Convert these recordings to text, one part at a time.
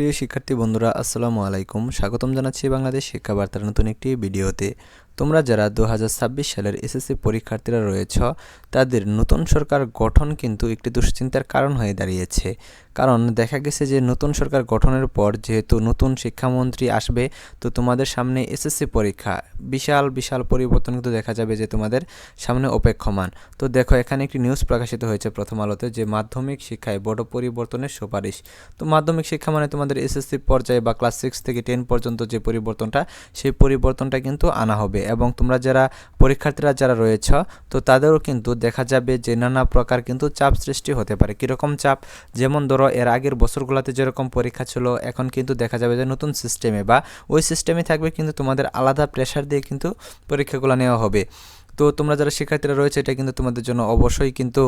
প্রিয় শিক্ষার্থী বন্ধুরা আসসালামু আলাইকুম। স্বাগতম জানাচ্ছি বাংলাদেশ শিক্ষা বার্তার নতুন একটি ভিডিওতে। তোমরা যারা দু হাজার ছাব্বিশ সালের এসএসসি পরীক্ষার্থীরা রয়েছ, তাদের নতুন সরকার গঠন কিন্তু একটি দুশ্চিন্তার কারণ হয়ে দাঁড়িয়েছে। কারণ দেখা গেছে যে নতুন সরকার গঠনের পর যেহেতু নতুন শিক্ষামন্ত্রী আসবে, তো তোমাদের সামনে এসএসসি পরীক্ষা। বিশাল বিশাল পরিবর্তন কিন্তু দেখা যাবে যে তোমাদের সামনে অপেক্ষমান। তো দেখো, এখানে একটি নিউজ প্রকাশিত হয়েছে প্রথম আলোতে যে মাধ্যমিক শিক্ষায় বড় পরিবর্তনের সুপারিশ। তো মাধ্যমিক শিক্ষা মানে তোমাদের এসএসসি পর্যায়ে বা ক্লাস সিক্স থেকে টেন পর্যন্ত যে পরিবর্তনটা, সেই পরিবর্তনটা কিন্তু আনা হবে। এবং তোমরা যারা পরীক্ষার্থীরা যারা রয়েছ, তো তাদেরও কিন্তু দেখা যাবে যে নানা প্রকার কিন্তু চাপ সৃষ্টি হতে পারে। কীরকম চাপ? যেমন ধরো, এর আগের বছরগুলোতে যেরকম পরীক্ষা ছিল, এখন কিন্তু দেখা যাবে যে নতুন সিস্টেমে বা ওই সিস্টেমে থাকবে কিন্তু তোমাদের আলাদা প্রেশার দিয়ে কিন্তু পরীক্ষাগুলো নেওয়া হবে। তো তোমরা যারা শিক্ষার্থীরা রয়েছে, এটা কিন্তু তোমাদের জন্য অবশ্যই কিন্তু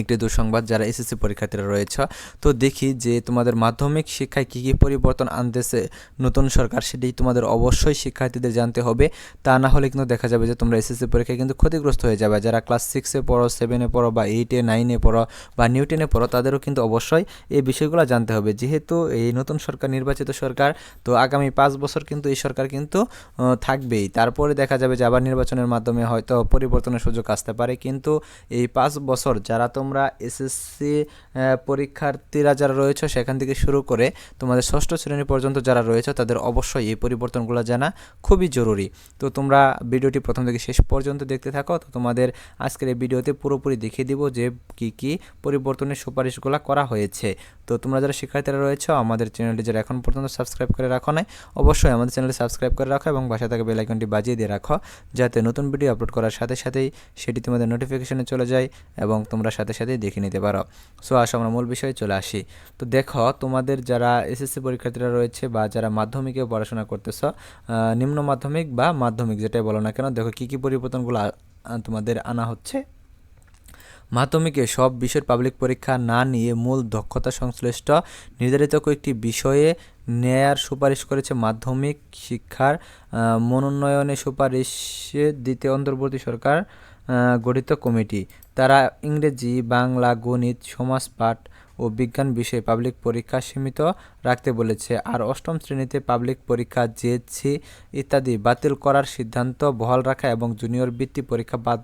একটি দুঃসংবাদ যারা এসএসসি পরীক্ষার্থীরা রয়েছে। তো দেখি যে তোমাদের মাধ্যমিক শিক্ষায় কী কী পরিবর্তন আনতেছে নতুন সরকার, সেটি তোমাদের অবশ্যই শিক্ষার্থীদের জানতে হবে। তা না হলে কিন্তু দেখা যাবে যে তোমরা এসএসসি পরীক্ষায় কিন্তু ক্ষতিগ্রস্ত হয়ে যাবে। যারা ক্লাস সিক্সে পড়ো সেভেনে পড়ো বা এইটে নাইনে পড়ো বা নিউ টেনে পড়ো, তাদেরও কিন্তু অবশ্যই এই বিষয়গুলো জানতে হবে। যেহেতু এই নতুন সরকার, নির্বাচিত সরকার, তো আগামী পাঁচ বছর কিন্তু এই সরকার কিন্তু থাকবেই। তারপরে দেখা যাবে যে আবার নির্বাচনের মাধ্যমে হয়তো পরিবর্তনের সুযোগ আসতে পারে। কিন্তু এই পাঁচ বছর যারা তো তোমরা এসএসসি পরীক্ষার্থীরা যারা রয়েছে, সেখান থেকে শুরু করে তোমাদের ষষ্ঠ শ্রেণি পর্যন্ত যারা রয়েছে, তাদের অবশ্যই এই পরিবর্তনগুলো জানা খুবই জরুরি। তো তোমরা ভিডিওটি প্রথম থেকে শেষ পর্যন্ত দেখতে থাকো, তো তোমাদের আজকের এই ভিডিওতে পুরোপুরি দেখিয়ে দিব যে কি কি পরিবর্তনের সুপারিশগুলো করা হয়েছে। তো তোমরা যারা শিক্ষার্থীরা রয়েছে, আমাদের চ্যানেলটি যারা এখন পর্যন্ত সাবস্ক্রাইব করে রাখো নাই, অবশ্যই আমাদের চ্যানেলটি সাবস্ক্রাইব করে রাখো এবং বাসা থেকে বেলাইকনটি বাজিয়ে দিয়ে রাখো, যাতে নতুন ভিডিও আপলোড করার সাথে সাথেই সেটি তোমাদের নোটিফিকেশনে চলে যায় এবং তোমরা সাথে সাথে দেখে নিতে পারো। সো আসো আমরা মূল বিষয়ে চলে আসি। তো দেখো, তোমাদের যারা এসএসসি পরীক্ষার্থীরা রয়েছে বা যারা মাধ্যমিকে পড়াশোনা করতেছ নিম্ন মাধ্যমিক বা মাধ্যমিক যেটাই বলো না কেন, দেখো কী কী পরিবর্তনগুলো তোমাদের আনা হচ্ছে। মাধ্যমিকে সব বিষয়ের পাবলিক পরীক্ষা না নিয়ে মূল দক্ষতা সংশ্লিষ্ট নির্ধারিত কয়েকটি বিষয়ে নেয়ার সুপারিশ করেছে মাধ্যমিক শিক্ষার মনোনয়নে সুপারিশ দিতে অন্তর্বর্তী সরকার। গঠিত কমিটি। তারা ইংরেজি, বাংলা, গণিত সমাজপাঠ ও বিজ্ঞান বিষয়ে পাবলিক পরীক্ষা সীমিত রাখতে বলেছে। আর অষ্টম শ্রেণীতে পাবলিক পরীক্ষা জেএসসি ইত্যাদি বাতিল করার সিদ্ধান্ত বহাল রাখা এবং জুনিয়র বৃত্তি পরীক্ষা বাদ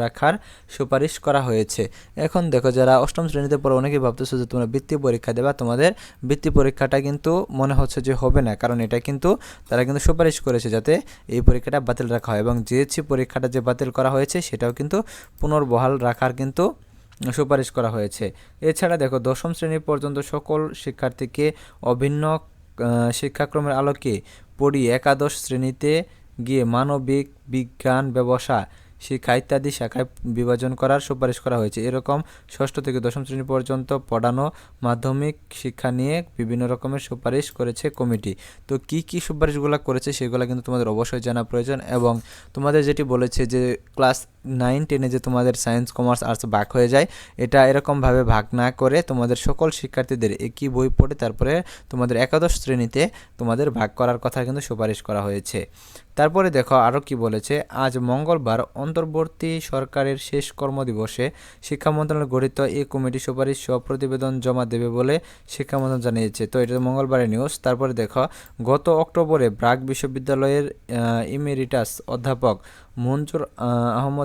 রাখার সুপারিশ করা হয়েছে। এখন দেখো, যারা অষ্টম শ্রেণীতে পড়ে, অনেকেই ভাবতেছো যে তোমরা বৃত্তি পরীক্ষা দেবা। তোমাদের বৃত্তি পরীক্ষাটা কিন্তু মনে হচ্ছে যে হবে না, কারণ এটা কিন্তু তারা কিন্তু সুপারিশ করেছে যাতে এই পরীক্ষাটা বাতিল রাখা হয় এবং জিএসসি পরীক্ষাটা যে বাতিল করা হয়েছে, সেটাও কিন্তু পুনর্বহাল রাখার কিন্তু সুপারিশ করা হয়েছে। এছাড়া দেখো, দশম শ্রেণি পর্যন্ত সকল শিক্ষার্থীকে অভিন্ন শিক্ষাক্রমের আলোকে পড়ি একাদশ শ্রেণীতে গিয়ে মানবিক, বিজ্ঞান, ব্যবসা শিক্ষা ইত্যাদি শাখায় বিভাজন করার সুপারিশ করা হয়েছে। এরকম ষষ্ঠ থেকে দশম শ্রেণি পর্যন্ত পড়ানো মাধ্যমিক শিক্ষা নিয়ে বিভিন্ন রকমের সুপারিশ করেছে কমিটি। তো কি কি সুপারিশগুলো করেছে সেগুলো কিন্তু তোমাদের অবশ্যই জানা প্রয়োজন এবং তোমাদের যেটি বলেছে যে ক্লাস নাইন টেনে যে তোমাদের সায়েন্স, কমার্স, আর্টস ভাগ হয়ে যায়, এটা এরকমভাবে ভাগ না করে তোমাদের সকল শিক্ষার্থীদের একই বই পড়ে তারপরে তোমাদের একাদশ শ্রেণীতে তোমাদের ভাগ করার কথা কিন্তু সুপারিশ করা হয়েছে। তারপরে দেখো আরও কি বলেছে, আজ মঙ্গলবার অন্তর্বর্তী সরকারের শেষ কর্মদিবসে শিক্ষা মন্ত্রণালয় গঠিত এই কমিটি সুপারিশ সহ প্রতিবেদন জমা দেবে বলে শিক্ষা মন্ত্রণালয় জানিয়েছে। তো এটা মঙ্গলবারের নিউজ। তারপরে দেখো, গত অক্টোবরে ব্রাক বিশ্ববিদ্যালয়ের ইমেরিটাস অধ্যাপক মঞ্জুর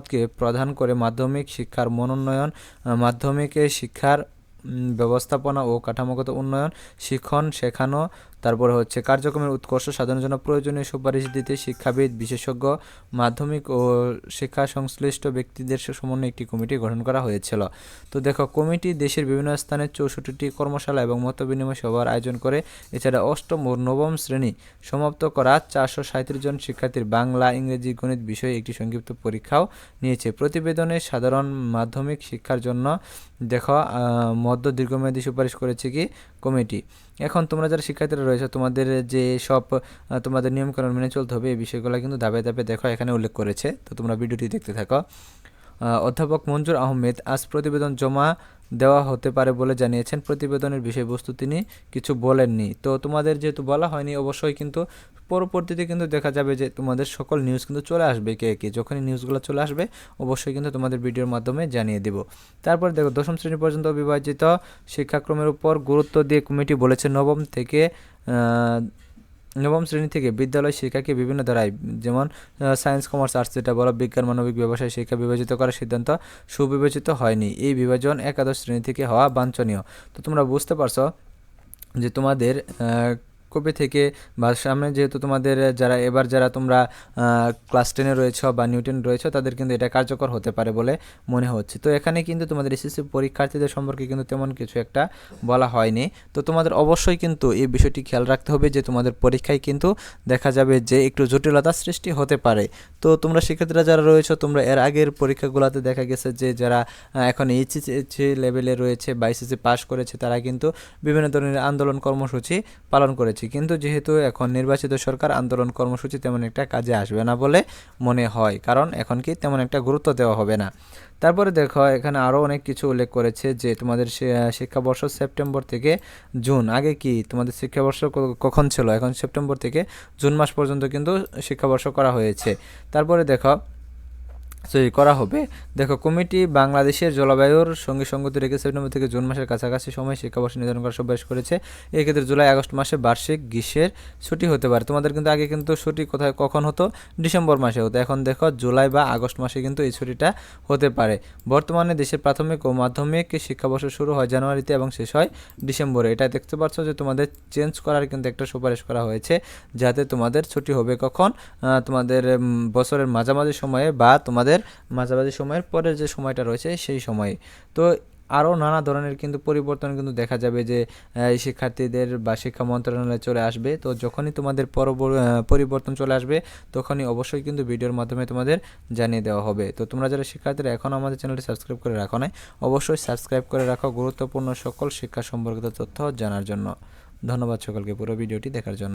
আহমদকে প্রধান করে মাধ্যমিক শিক্ষার মনোন্নয়ন মাধ্যমিকে শিক্ষার ব্যবস্থাপনা ও কাঠামোগত উন্নয়ন শিক্ষণ শেখানো তারপরে হচ্ছে কার্যক্রমের উৎকর্ষ সাধনের জন্য প্রয়োজনীয় সুপারিশ দিতে শিক্ষাবিদ, বিশেষজ্ঞ, মাধ্যমিক ও শিক্ষা সংশ্লিষ্ট ব্যক্তিদের সমন্বয়ে একটি কমিটি গঠন করা হয়েছিল। তো দেখো, কমিটি দেশের বিভিন্ন স্থানে চৌষট্টিটি কর্মশালা এবং মত বিনিময় সভার আয়োজন করে, এছাড়া অষ্টম ও নবম শ্রেণি সমাপ্ত করা চারশো সাঁত্রিশ জন শিক্ষার্থীর বাংলা, ইংরেজি, গণিত বিষয়ে একটি সংক্ষিপ্ত পরীক্ষাও নিয়েছে। প্রতিবেদনে সাধারণ মাধ্যমিক শিক্ষার জন্য দেখো মধ্য দীর্ঘমেয়াদী সুপারিশ করেছে কি? কমিটি। এখন তোমরা যারা শিক্ষার্থীরা রয়েছে তোমাদের যে সব তোমাদের নিয়মকানুন মেনে চলতে হবে এই বিষয়গুলো কিন্তু ধাপে ধাপে দেখো, এখানে উল্লেখ করেছে। তো তোমরা ভিডিওটি দেখতে থাকো। অধ্যাপক মঞ্জুর আহমেদ, আজ প্রতিবেদন জমা দেওয়া হতে পারে বলে জানিয়েছেন। প্রতিবেদনের বিষয়বস্তু তিনি কিছু বলেননি। তো তোমাদের যেহেতু বলা হয়নি, অবশ্যই কিন্তু পরবর্তীতে কিন্তু দেখা যাবে যে তোমাদের সকল নিউজ কিন্তু চলে আসবে কে কে। যখনই নিউজগুলো চলে আসবে, অবশ্যই কিন্তু তোমাদের ভিডিওর মাধ্যমে জানিয়ে দিব। তারপর দেখো, দশম শ্রেণি পর্যন্ত বিভাজিত শিক্ষাক্রমের উপর গুরুত্ব দিয়ে কমিটি বলেছে, নবম থেকে নবম শ্রেণি থেকে বিদ্যালয় শিক্ষাকে বিভিন্ন ধারায়, যেমন সায়েন্স কমার্স আর্টস যেটা বলা, বিজ্ঞান, মানবিক ব্যবসায় শিক্ষা বিভাজিত করার সিদ্ধান্ত সুবিবেচিত হয়নি। এই বিভাজন একাদশ শ্রেণি থেকে হওয়া বাঞ্ছনীয়। তো তোমরা বুঝতে পারছ যে তোমাদের কবে থেকে বা সামনে যেহেতু তোমাদের যারা, এবার যারা তোমরা ক্লাস টেনে রয়েছ বা নিউটেন রয়েছ, তাদের কিন্তু এটা কার্যকর হতে পারে বলে মনে হচ্ছে। তো এখানে কিন্তু তোমাদের এসএসসি পরীক্ষার্থীদের সম্পর্কে কিন্তু তেমন কিছু একটা বলা হয়নি। তো তোমাদের অবশ্যই কিন্তু এই বিষয়টি খেয়াল রাখতে হবে যে তোমাদের পরীক্ষায় কিন্তু দেখা যাবে যে একটু জটিলতা সৃষ্টি হতে পারে। তো তোমরা শিক্ষার্থীরা যারা রয়েছে, তোমরা এর আগের পরীক্ষাগুলোতে দেখা গেছে যে যারা এখন এইচএসসি লেভেলে রয়েছে বা পাস করেছে, তারা কিন্তু বিভিন্ন ধরনের আন্দোলন কর্মসূচি পালন করেছে। কিন্তু যেহেতু এখন নির্বাচিত সরকার, আন্দোলন কর্মসূচি তেমন একটা কাজে আসবে না বলে মনে হয়। কারণ এখন কি তেমন একটা গুরুত্ব দেওয়া হবে না। তারপরে দেখো, এখানে আরও অনেক কিছু উল্লেখ করেছে যে তোমাদের শিক্ষাবর্ষ সেপ্টেম্বর থেকে জুন। আগে কি তোমাদের শিক্ষাবর্ষ কখন ছিল? এখন সেপ্টেম্বর থেকে জুন মাস পর্যন্ত কিন্তু শিক্ষাবর্ষ করা হয়েছে। তারপরে দেখো সরি করা হবে। দেখো, কমিটি বাংলাদেশের জলবায়ুর সঙ্গে সঙ্গতি রেখে সেপ্টেম্বর থেকে জুন মাসের কাছাকাছি সময় শিক্ষাবর্ষ নির্ধারণ করার সুপারিশ করেছে। এক্ষেত্রে জুলাই, আগস্ট মাসে বার্ষিক গ্রীষ্মের ছুটি হতে পারে। তোমাদের কিন্তু আগে কিন্তু ছুটি কোথায়, কখন হতো? ডিসেম্বর মাসে হতো। এখন দেখো, জুলাই বা আগস্ট মাসে কিন্তু এই ছুটিটা হতে পারে। বর্তমানে দেশের প্রাথমিক ও মাধ্যমিক শিক্ষাবর্ষ শুরু হয় জানুয়ারিতে এবং শেষ হয় ডিসেম্বরে। এটা দেখতে পাচ্ছ যে তোমাদের চেঞ্জ করার কিন্তু একটা সুপারিশ করা হয়েছে যাতে তোমাদের ছুটি হবে কখন? তোমাদের বছরের মাঝামাঝি সময়ে বা তোমাদের মাঝামাঝি সময়ের পরের যে সময়টা রয়েছে, সেই সময়ে। তো আরও নানা ধরনের কিন্তু পরিবর্তন কিন্তু দেখা যাবে যে শিক্ষার্থীদের বা শিক্ষা মন্ত্রণালয়ে চলে আসবে। তো যখনই তোমাদের পরবর- পরিবর্তন চলে আসবে, তখনই অবশ্যই কিন্তু ভিডিওর মাধ্যমে তোমাদের জানিয়ে দেওয়া হবে। তো তোমরা যারা শিক্ষার্থীরা এখন আমাদের চ্যানেলটি সাবস্ক্রাইব করে রাখো নাই, অবশ্যই সাবস্ক্রাইব করে রাখো গুরুত্বপূর্ণ সকল শিক্ষা সম্পর্কিত তথ্য জানার জন্য। ধন্যবাদ সকলকে পুরো ভিডিওটি দেখার জন্য।